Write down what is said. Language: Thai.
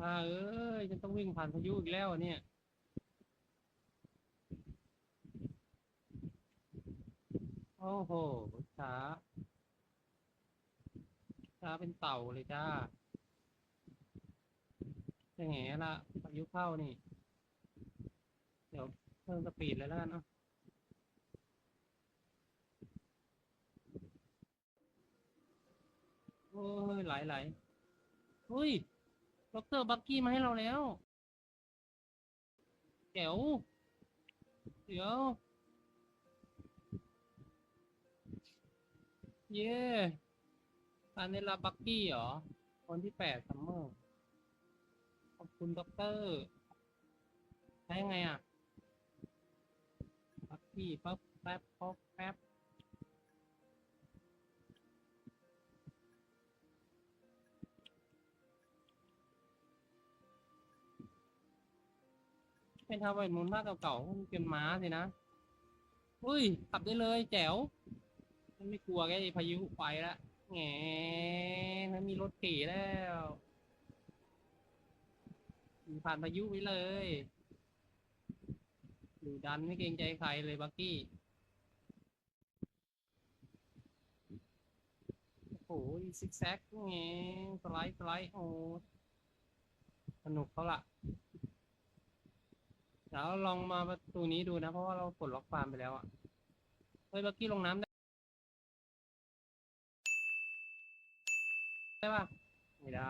มาเอ้ยฉันต้องวิ่งผ่านพายุอีกแล้วเนี่ยโอ้โหช้าช้าเป็นเต่าเลยจ้าจะแง่ละพายุเข้านี่ เดี๋ยวเพิ่มสปีดเลยแล้วกันเนาะโอ้ยไหลไหลเฮ้ย ด็อกเตอร์บักกี้มาให้เราแล้วแจ๋วเดี๋ยว เย่อันนี้ลาบักกี้เหรอ คนที่แปดซัมเมอร์ ขอบคุณด็อกเตอร์ ใช้ยังไงอะ บักกี้ปั๊บแป๊บป๊บแป๊บ เป็นทาวเวร์มูนภาคเก่าๆเป็นม้าสินะอุ้ยขับได้เลยแจ๋วมันไม่กลัวแกพายุไปละแง่มันมีรถขี่แล้วผ่านพายุไปเลยดูดันไม่เกรงใจใครเลยบักกี้โอ้โหซิกแซกแงสไลด์สไลด์โอ้สนุกเขาละ แล้วลองมาประตูนี้ดูนะ เพราะว่าเราปลดล็อกฟาร์มไปแล้วอะ เฮ้ยบักกี้ลงน้ำได้ได้ปะไม่ได้